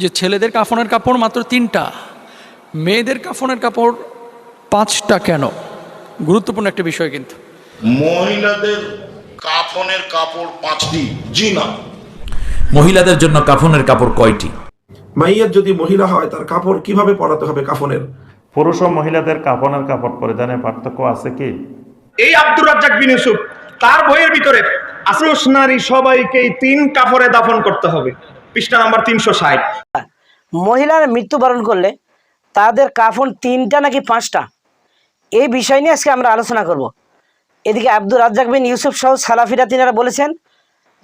যে ছেলেদের কাফনের কাপড় মাত্র তিনটা মেয়েদের কাফনের কাপড় পাঁচটা কেন? গুরুত্বপূর্ণ একটা বিষয় কিন্তু। মহিলাদের কাফনের কাপড় পাঁচটি জি না। মহিলাদের জন্য কাফনের কাপড় কয়টি? মাইয়ের যদি মহিলা হয় তার কাপড় কীভাবে পরাতে হবে কাফনের? পুরুষ ও মহিলাদের কাফনের কাপড় পরিধানের পার্থক্য আছে কি? এই আব্দুর রাজ্জাক বিন ইউসুফ তার বইয়ের ভিতরে পুরুষ নারী সবাইকেই তিন কাপড়ে দাফন করতে হবে। পৃষ্ঠা নাম্বার তিনশো ষাট। মহিলারা মৃত্যুবরণ করলে তাদের কাফন তিনটা নাকি পাঁচটা? এই বিষয় নিয়ে আজকে আমরা আলোচনা করব। এদিকে আব্দুর রাজ্জাক বিন ইউসুফ সহ সালাফিরা তিনারা বলেছেন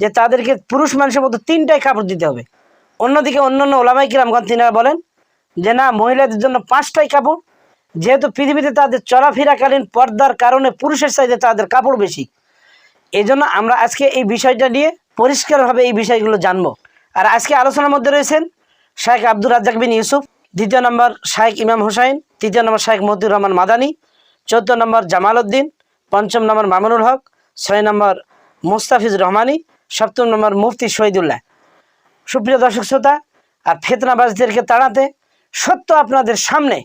যে তাদেরকে পুরুষ মানুষের মতো তিনটাই কাপড় দিতে হবে। অন্যদিকে অন্য অন্য ওলামাই কিরামগণ তিনারা বলেন যে না, মহিলাদের জন্য পাঁচটাই কাপড়। যেহেতু পৃথিবীতে তাদের চলাফেরাকালীন পর্দার কারণে পুরুষের সাইজে তাদের কাপড় বেশি। এই জন্য আমরা আজকে এই বিষয়টা নিয়ে পরিষ্কারভাবে এই বিষয়গুলো জানব। আর আজকে আলোচনার মধ্যে রয়েছেন শাহেখ আব্দুর রাজ্জাক বিন ইউসুফ, দ্বিতীয় নম্বর শাহেখ ইমাম হুসাইন, তৃতীয় নম্বর শাহেখ মতিউর রহমান মাদানী, চৌদ্দ নম্বর জামাল উদ্দিন, পঞ্চম নম্বর মামুনুল হক, ছয় নম্বর মুস্তাফিজ রহমানি, সপ্তম নম্বর মুফতি শহীদুল্লাহ। সুপ্রিয় দর্শক শ্রোতা, আর ফেতনাবাজদেরকে তাড়াতে সত্য আপনাদের সামনে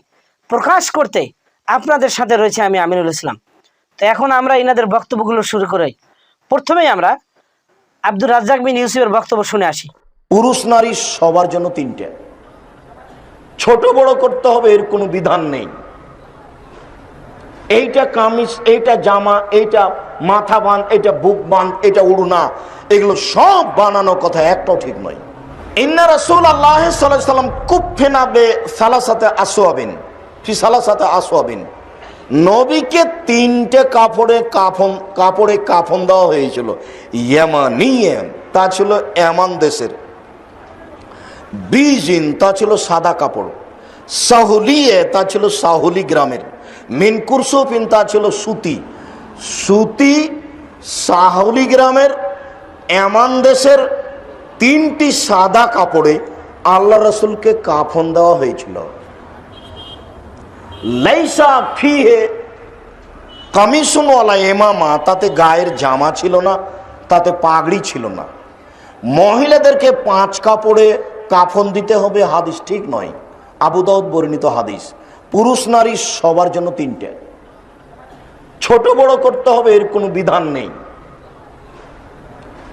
প্রকাশ করতে আপনাদের সাথে রয়েছে আমি আমিনুল ইসলাম। তো এখন আমরা এনাদের বক্তব্যগুলো শুরু করি, প্রথমেই আমরা আব্দুর রাজ্জাক বিন ইউসুফের বক্তব্য শুনে আসি। পুরুষ নারী সবার জন্য তিনটে। ছোট বড় করতে হবে, এর কোনো বিধান নেই। এইটা কামিজ, এইটা জামা, এইটা মাথা বান এটা বুক বান এটা উড়না, এগুলো সব বানানো কথা একটাও ঠিক নয়। ইন্না রাসূল আল্লাহ সাল্লাম কুফিনা বে সালাসাতে আসওয়াবিন, ফি সালাসাতে আসওয়াবিন। নবীকে তিনটে কাপড়ে কাফন কাপড়ে কাফন দেওয়া হয়েছিল। ইয়ামানিয়াম তা ছিল এমান দেশের। বিজিন তা ছিল সাদা কাপড়। সাহুলিয়ে, তা ছিল সাহুলি গ্রামের। মিনকুরসুফিন তা ছিল সুতি। সুতি সাহুলি গ্রামের, এমান দেশের তিনটি সাদা কাপড়ে আল্লাহ রসুলকে কাফন দেওয়া হয়েছিল। লাইসা ফিহে কমিশনওয়ালা এমামা, তাতে গায়ের জামা ছিল না, তাতে পাগড়ি ছিল না। মহিলাদেরকে পাঁচ কাপড়ে কাফন দিতে হবে হাদিস ঠিক নয়। আবু দাউদ বর্ণিত হাদিস, পুরুষ নারী সবার জন্য তিনটে। ছোট বড় করতে হবে, এর কোনো বিধান নেই।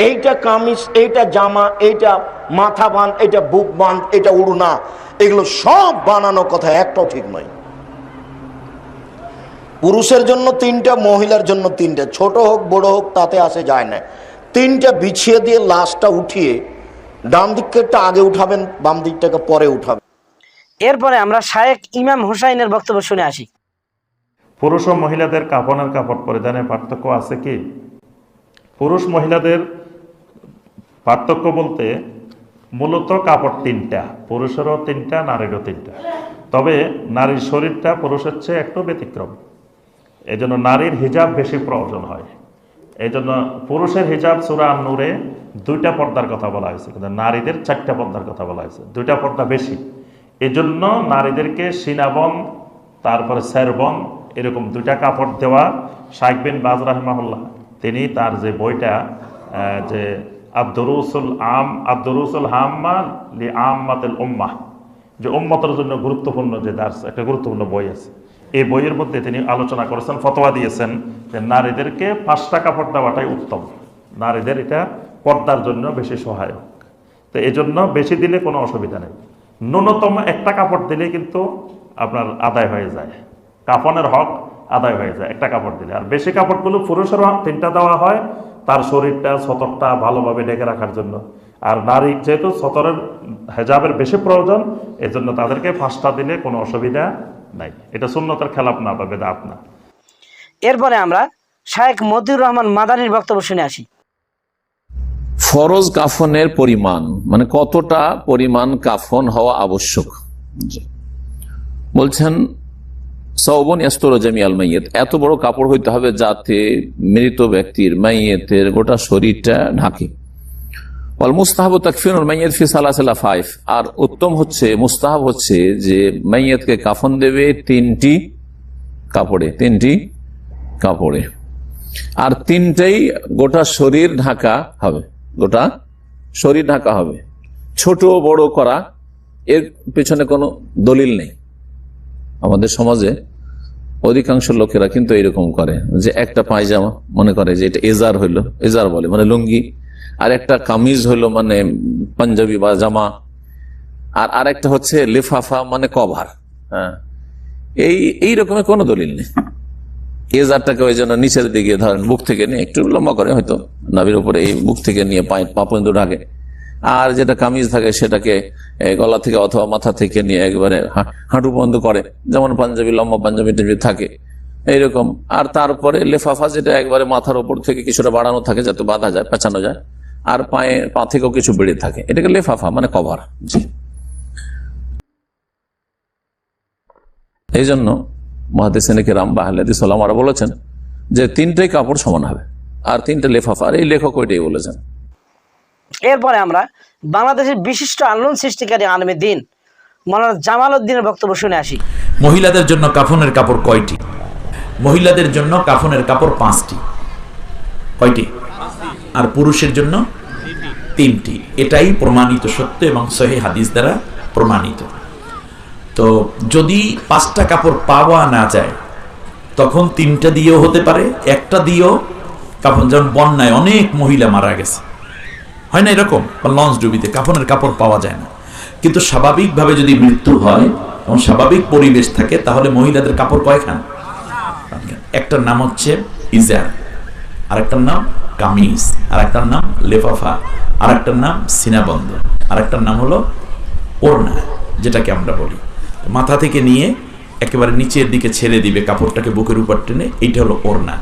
এইটা কামিজ, এইটা জামা, এইটা মাথা বান এটা বুক বান এটা উড়না, এগুলো সব বানানো কথা একটাও ঠিক নয়। পুরুষের জন্য তিনটা, মহিলার জন্য তিনটা, ছোট হোক, বড় হোক, তাতে আসে যায় না। তিনটা বিছিয়ে দিয়ে লাশটা উঠিয়ে ডান দিকটা আগে উঠাবেন বাম দিকটাকে পরে উঠাবেন। এরপরে আমরা শায়েক ইমাম হুসাইনের বক্তব্য শুনে আসি। পুরুষ ও মহিলাদের কাপনের কাপড় পরিধানের পার্থক্য আছে কি? পুরুষ মহিলাদের পার্থক্য বলতে মূলত কাপড় তিনটা পুরুষেরও তিনটা নারীরও তিনটা। তবে নারীর শরীরটা পুরুষের চেয়ে একটু ব্যতিক্রম। এই জন্য নারীর হিজাব বেশি প্রয়োজন হয়। এই জন্য পুরুষের হিজাব সুরা নূরে দুইটা পর্দার কথা বলা হয়েছে, কিন্তু নারীদের চারটা পর্দার কথা বলা হয়েছে। দুইটা পর্দা বেশি। এই জন্য নারীদেরকে সিনাবন, তারপরে স্যারবন এরকম দুইটা কাপড় দেওয়া শাইক বিন বাজ রাহমাহুল্লাহ, তিনি তার যে বইটা যে আব্দুরুসুল আম, আব্দুরুসুল হাম্মা লি আম্মাতুল উম্মাহ, যে উম্মতের জন্য গুরুত্বপূর্ণ যে দার্স, একটা গুরুত্বপূর্ণ বই আছে। এই বইয়ের মধ্যে তিনি আলোচনা করেছেন, ফতোয়া দিয়েছেন যে নারীদেরকে পাঁচটা কাপড় দেওয়াটাই উত্তম। নারীদের এটা পর্দার জন্য বেশি সহায়ক। তো এই জন্য বেশি দিলে কোনো অসুবিধা নেই। ন্যূনতম একটা কাপড় দিলে কিন্তু আপনার আদায় হয়ে যায়। কাফনের হক আদায় হয়ে যায় একটা কাপড় দিলে। আর বেশি কাপড়গুলো পুরুষেরও তিনটা দেওয়া হয় তার শরীরটা সতরটা ভালোভাবে ঢেকে রাখার জন্য। আর নারী যেহেতু সতরের হেজাবের বেশি প্রয়োজন, এজন্য তাদেরকে পাঁচটা দিলে কোনো অসুবিধা নাই। এটা শূন্যতার খেলাপ না বা বেদাত না। এরপরে আমরা শায়েক মতিউর রহমান মাদানির বক্তব্য শুনে আসি। ফরজ কাফনের পরিমাণ মানে কতটা পরিমাণ কাফন হওয়া আবশ্যক? বলছেন সৌবন এস্তর জামিয়াল মাইয়েত। এত বড় কাপড় হইতে হবে যাতে মৃত ব্যক্তির মাইয়েতের গোটা শরীরটা ঢাকে। অল মুস্তাহাব তাকফির মাইয়েত ফি সালাসালা ফাইভ আর উত্তম হচ্ছে মুস্তাহাব হচ্ছে যে মাইয়েতকে কাফন দেবে তিনটি কাপড়ে তিনটি কাপড়ে। আর তিনটেই গোটা শরীর ঢাকা হবে, গোটা শরীর ঢাকা হবে। ছোট বড় করা, এর পেছনে কোনো দলিল নেই। আমাদের সমাজে অধিকাংশ লোকেরা কিন্তু এরকম করে, যে একটা পায়জামা মনে করে যে এটা এজার হইল, এজার বলে মানে লুঙ্গি আর একটা কামিজ হইল মানে পাঞ্জাবি বা জামা, আর আরেকটা হচ্ছে লিফাফা মানে কভার। হ্যাঁ এই এই রকমের কোনো দলিল নেই। এজারটাকে ওই জন্য নিচের দিকে ধরেন বুক থেকে নিয়ে, একটু লম্বা করে হয়তো, নাভির উপরে এই বুক থেকে নিয়ে পায়ে পা পর্যন্ত ঢাকে। আর যেটা কামিজ থাকে সেটাকে গলা থেকে অথবা মাথা থেকে নিয়ে একবারে হাঁটু বন্ধ করে। যেমন পাঞ্জাবি, লম্বা পাঞ্জাবি টাঞ্জাবি থাকে। এইরকম। আর তারপরে লেফাফা যেটা একবারে মাথার উপর থেকে কিছুটা বাড়ানো থাকে যাতে বাঁধা যায় পেঁচানো যায় আর পায়ে পা থেকেও কিছু বেড়ে থাকে। এটাকে লেফাফা মানে কভার। জি। এই জন্য মহাদেশানিকে রাম বা আহলাদি সাল্লামারা বলেছেন যে তিনটাই কাপড় সমান হবে আর তিনটে লেফাফা। আর এই লেখক ওইটাই বলেছেন। এরপরে আমরা বাংলাদেশের বিশিষ্ট আন্দোলন সৃষ্টিকারী আলমী দিন মৌলানা জামাল উদ্দিনের বক্তব্য শুনে আসি। মহিলাদের জন্য কাফনের কাপড় কয়টি? মহিলাদের জন্য কাফনের কাপড় পাঁচটি। কয়টি? আর পুরুষের জন্য তিনটি। এটাই প্রমাণিত সত্য এবং সহি হাদিস দ্বারা প্রমাণিত। তো যদি পাঁচটা কাপড় পাওয়া না যায়, তখন তিনটা দিয়েও হতে পারে, একটা দিয়েও কাফন যেমন বন্যায় অনেক মহিলা মারা গেছে। হয় না এরকম? লঞ্চ ডুবিতে কাফনের কাপড় পাওয়া যায় না। কিন্তু স্বাভাবিকভাবে যদি মৃত্যু হয় এবং স্বাভাবিক পরিবেশ থাকে, তাহলে মহিলাদের কাপড় কয়খান? একটার নাম হচ্ছে ইজার, আরেকটার নাম কামিজ আর একটার নাম লেফাফা আর একটার নাম সিনাবন্ধ আর একটার নাম হলো ওড়না, যেটাকে আমরা বলি। মাথা থেকে নিয়ে একেবারে নিচের দিকে ছেড়ে দিবে কাপড়টাকে বুকের উপর টেনে, এইটা হলো ওড়না।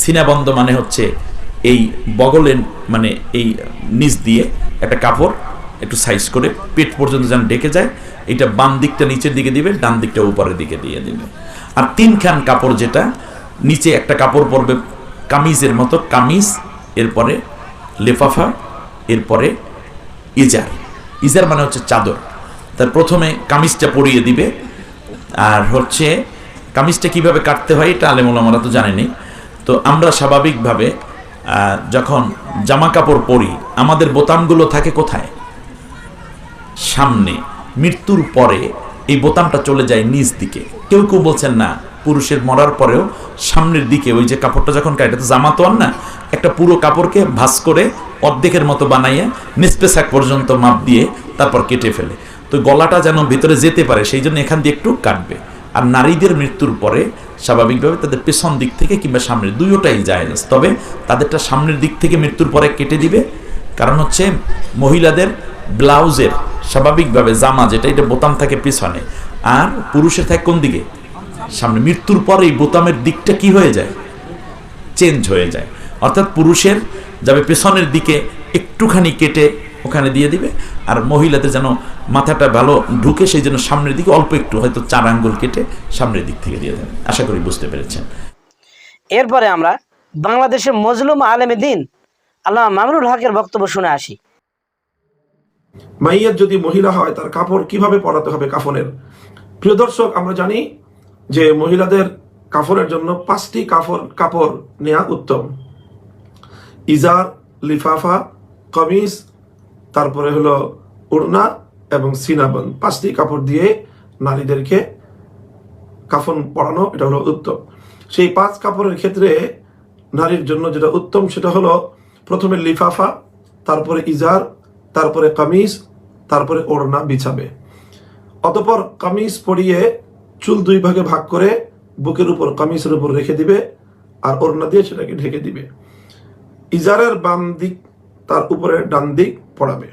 সিনাবন্ধ মানে হচ্ছে এই বগলের মানে এই নিচ দিয়ে একটা কাপড় একটু সাইজ করে পেট পর্যন্ত যেন ডেকে যায় এটা বাম দিকটা নিচের দিকে দিবে, ডান দিকটা উপরের দিকে দিয়ে দিবে। আর তিনখান কাপড় যেটা নিচে একটা কাপড় পরবে কামিজের মতো, কামিজ, এরপরে লেফাফা, এরপরে ইজার। ইজার মানে হচ্ছে চাদর। তার প্রথমে কামিজটা পরিয়ে দিবে। আর হচ্ছে কামিজটা কীভাবে কাটতে হয়, এটা আলেমুল আমরা তো জানেনি। তো আমরা স্বাভাবিকভাবে যখন জামা কাপড় পরি, আমাদের বোতামগুলো থাকে কোথায়? সামনে। মৃত্যুর পরে এই বোতামটা চলে যায় নিচ দিকে। কেউ কেউ বলছেন, না পুরুষের মরার পরেও সামনের দিকে ওই যে কাপড়টা যখন কাটে তো জামা তো আর না, একটা পুরো কাপড়কে ভাঁজ করে অর্ধেকের মতো বানাইয়া নিষ্পেশাক পর্যন্ত মাপ দিয়ে তারপর কেটে ফেলে। তো গলাটা যেন ভিতরে যেতে পারে, সেই জন্য এখান দিয়ে একটু কাটবে। আর নারীদের মৃত্যুর পরে স্বাভাবিকভাবে তাদের পেছন দিক থেকে কিংবা সামনের দুইটাই যায় তবে তাদেরটা সামনের দিক থেকে মৃত্যুর পরে কেটে দিবে। কারণ হচ্ছে মহিলাদের ব্লাউজের স্বাভাবিকভাবে জামা যেটা, এটা বোতাম থাকে পিছনে। আর পুরুষের থাকে কোন দিকে? সামনে মৃত্যুর পরে এই বোতামের দিকটা কি হয়ে যায়? চেঞ্জ হয়ে যায়। অর্থাৎ পুরুষের যাবে পেছনের দিকে একটুখানি কেটে ওখানে দিয়ে দিবে আর মহিলাদের যেন মাথাটা ভালো ঢুকে সেই জন্য সামনের দিকে অল্প একটু হয়তো চার আঙ্গুল কেটে সামনের দিক থেকে দিয়ে দেবে আশা করি বুঝতে পেরেছেন। এরপরে আমরা বাংলাদেশের মজলুম আলেমী দিন আল্লাহ মামরুল হকের বক্তব্য শুনে আসি। মাইয়ের যদি মহিলা হয় তার কাপড় কীভাবে পরাতে হবে কাফনের? প্রিয় দর্শক আমরা জানি যে মহিলাদের কাফনের জন্য পাঁচটি কাপড় কাপড় নেওয়া উত্তম। ইজার, লিফাফা, কমিজ, তারপরে হলো উড়না এবং সিনাবন। পাঁচটি কাপড় দিয়ে নারীদেরকে কাফন পরানো, এটা হলো উত্তম। সেই পাঁচ কাপড়ের ক্ষেত্রে নারীর জন্য যেটা উত্তম, সেটা হলো প্রথমে লিফাফা, তারপরে ইজার, তারপরে কামিজ, তারপরে ওড়না বিছাবে। অতপর কামিজ পরিয়ে চুল দুই ভাগে ভাগ করে বুকের উপর, কামিজের উপর রেখে দিবে আর ওড়না দিয়ে সেটাকে ঢেকে দিবে। ইজারের বাম দিক তার উপরে ডান দিক পড়াবে।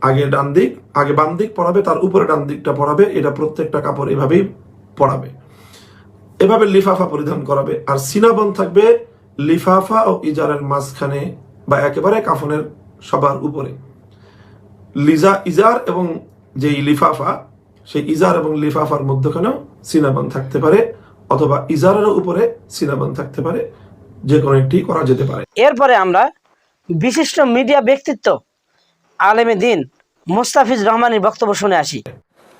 আগে ডান দিক, আগে বাম দিক পড়াবে, তার উপরে ডান দিকটা পড়াবে। এটা প্রত্যেকটা কাপড় এভাবেই পড়াবে। এভাবে লিফাফা পরিধান করাবে। আর সিনাবন থাকবে লিফাফা ও ইজারের মাঝখানে বা একেবারে কাফনের সবার উপরে। লিজা, ইজার এবং যেই লিফাফা সেই ইজার এবং লিফাফার মধ্যখানেও সিনাবান থাকতে পারে অথবা ইজারের উপরে সিনাবান থাকতে পারে যে কোনো একটি করা যেতে পারে। এরপরে আমরা বিশিষ্ট মিডিয়া ব্যক্তিত্ব আলেমী দিন মুস্তাফিজ রহমানের বক্তব্য শুনে আসি।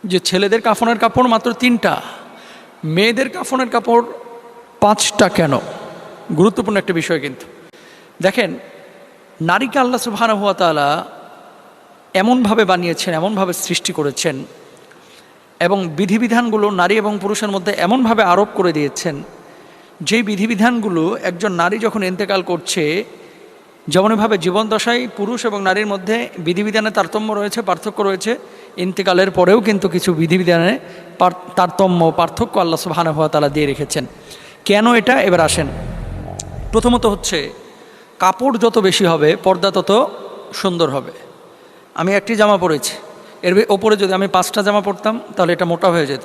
যে ছেলেদের কাফনের কাপড় মাত্র তিনটা মেয়েদের কাফনের কাপড় পাঁচটা কেন? গুরুত্বপূর্ণ একটা বিষয় কিন্তু। দেখেন নারীকে আল্লাহ সুবহানাহু ওয়া তাআলা এমনভাবে বানিয়েছেন এমনভাবে সৃষ্টি করেছেন এবং বিধিবিধানগুলো নারী এবং পুরুষের মধ্যে এমনভাবে আরোপ করে দিয়েছেন, যেই বিধিবিধানগুলো একজন নারী যখন ইন্তেকাল করছে, যেমনভাবে জীবনদশায় পুরুষ এবং নারীর মধ্যে বিধিবিধানে তারতম্য রয়েছে, পার্থক্য রয়েছে, ইন্তেকালের পরেও কিন্তু কিছু বিধিবিধানে তারতম্য, পার্থক্য আল্লাহ সুবহানাহু হওয়া তালা দিয়ে রেখেছেন। কেন এটা? এবার আসেন। প্রথমত হচ্ছে, কাপড় যত বেশি হবে, পর্দা তত সুন্দর হবে। আমি একটি জামা পরেছি। এর ওপরে যদি আমি পাঁচটা জামা পরতাম তাহলে এটা মোটা হয়ে যেত।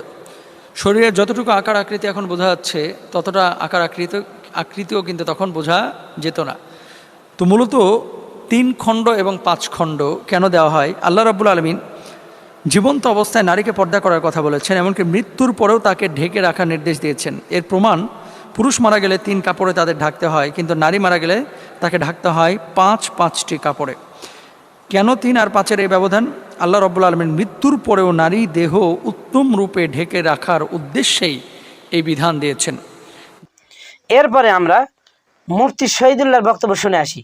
শরীরের যতটুকু আকার আকৃতি এখন বোঝা যাচ্ছে, ততটা আকার আকৃতি, আকৃতিও কিন্তু তখন বোঝা যেত না। তো মূলত তিন খণ্ড এবং পাঁচ খণ্ড কেন দেওয়া হয়? আল্লাহ রাব্বুল আলমিন জীবন্ত অবস্থায় নারীকে পর্দা করার কথা বলেছেন, এমনকি মৃত্যুর পরেও তাকে ঢেকে রাখার নির্দেশ দিয়েছেন। এর প্রমাণ, পুরুষ মারা গেলে তিন কাপড়ে তাদের ঢাকতে হয়, কিন্তু নারী মারা গেলে তাকে ঢাকতে হয় পাঁচ পাঁচটি কাপড়ে। কেন তিন আর পাঁচের এই ব্যবধান? আল্লাহ রব্বুল আলমিন মৃত্যুর পরেও নারী দেহ উত্তম রূপে ঢেকে রাখার উদ্দেশ্যেই এই বিধান দিয়েছেন। এরপরে আমরা মুফতি শহীদুল্লাহর বক্তব্য শুনে আসি।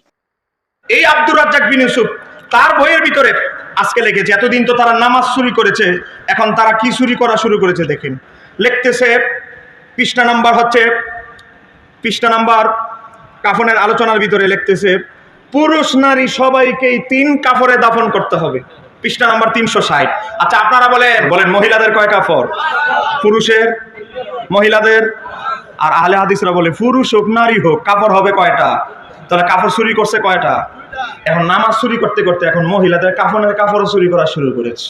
এই আব্দুর রাজ্জাক বিন ইউসুফ তার বইয়ের ভিতরে আজকে লেগেছে এতদিন তো তারা নামাজ চুরি করেছে এখন তারা কি চুরি করা শুরু করেছে দেখেন। লিখতেছে পৃষ্ঠা নাম্বার হচ্ছে পৃষ্ঠা নাম্বার কাফনের আলোচনার ভিতরে লিখতেছে পুরুষ নারী সবাইকেই তিন কাপড়ে দাফন করতে হবে। পৃষ্ঠা নাম্বার তিনশো ষাট। আচ্ছা আপনারা বলেন বলেন, মহিলাদের কয় কাপড় পুরুষের, মহিলাদের, আর আহলে হাদিসরা বলে, পুরুষ হোক, নারী হোক কাপড় হবে কয়টা? তাহলে কাপড় চুরি করছে কয়টা? এখন নামাজ চুরি করতে করতে এখন মহিলাদের কাফনের কাপড় চুরি করা শুরু করেছে।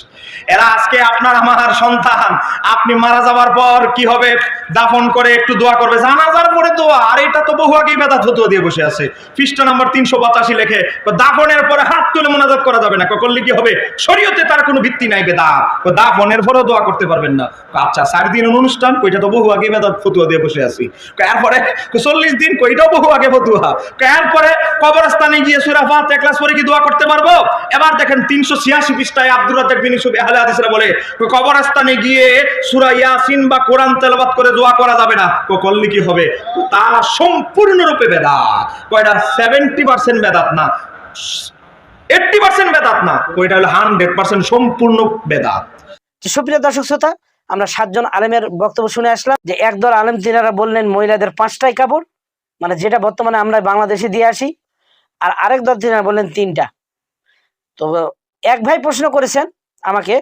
এরা আজকে আপনার আমার সন্তান, আপনি মারা যাবার পর কি হবে? দাফন করে একটু দোয়া করবে। জানাজার পরে দোয়া, আর এটা তো বহু আগেই বেদা ফতুয়া দিয়ে বসে আছে। পৃষ্ঠা নাম্বার তিনশো পঁচাশি লেখে দাফনের পরে হাত তুলে মোনাজাত করা যাবে না। করলে কি হবে? শরীয়তে তার কোনো ভিত্তি নাই বেদা। দাফনের পরেও দোয়া করতে পারবেন না। আচ্ছা চার দিনের অনুষ্ঠান কইটা তো বহু আগে বেদা ফতুয়া দিয়ে বসে আছি। এরপরে চল্লিশ দিন কইটাও বহু আগে ফতুয়া। এরপরে কবরস্থানে গিয়ে সুরাফা এক ক্লাস পরে কি দোয়া করতে পারব? এবার দেখেন তিনশো ছিয়াশি পৃষ্ঠায় আব্দুর বলে কবরস্থানে গিয়ে সূরা ইয়াসিন বা কোরআন করে দোয়া করা যাবে না। করলে কি হবে? তো সম্পূর্ণরূপে বেদাত। কয়টা সেভেন্টি পার্সেন্ট বেদাত না। পার্সেন্ট বেদাত না। হলো হান্ড্রেড পার্সেন্ট সম্পূর্ণ বেদাত। সুপ্রিয় দর্শক শ্রোতা, আমরা সাতজন আলেমের বক্তব্য শুনে আসলাম যে একদল আলেম তিনারা বললেন, মহিলাদের পাঁচটাই কাপড়। মানে যেটা বর্তমানে আমরা বাংলাদেশে দিয়ে আসি আর আরেক দল তিনারা বললেন তিনটা। তো এক ভাই প্রশ্ন করেছেন আমাকে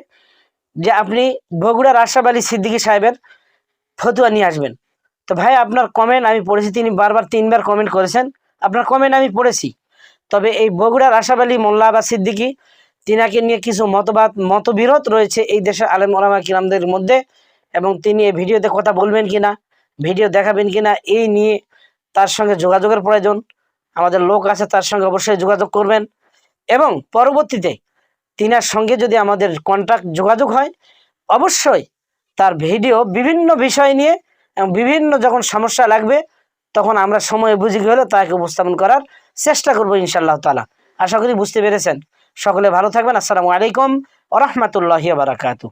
যে আপনি বগুড়ার আশরাফ আলী সিদ্দিকী সাহেবের ফতুয়া নিয়ে আসবেন। তো ভাই, আপনার কমেন্ট আমি পড়েছি, তিনি বারবার তিনবার কমেন্ট করেছেন। আপনার কমেন্ট আমি পড়েছি। তবে এই বগুড়ার আশরাফ আলী মোল্লা বা সিদ্দিকী, তিনাকে নিয়ে কিছু মতবাদ, মতবিরোধ রয়েছে এই দেশের আলেম ওলামা কিরামদের মধ্যে এবং তিনি এই ভিডিওতে কথা বলবেন কিনা, ভিডিও দেখাবেন কিনা, এই নিয়ে তার সঙ্গে যোগাযোগের প্রয়োজন। আমাদের লোক আছে, তার সঙ্গে অবশ্যই যোগাযোগ করবেন। এবং পরবর্তীতে তিনার সঙ্গে যদি আমাদের কন্ট্যাক্ট যোগাযোগ হয়, অবশ্যই তার ভিডিও বিভিন্ন বিষয় নিয়ে বিভিন্ন যখন সমস্যা লাগবে, তখন আমরা সময় বুঝে গেলে তাকে উপস্থাপন করার চেষ্টা করব ইনশাআল্লাহ তালা আশা করি বুঝতে পেরেছেন। সকলে ভালো থাকবেন। আসসালামু আলাইকুম ওরহমতুল্লাহ বারাকাতু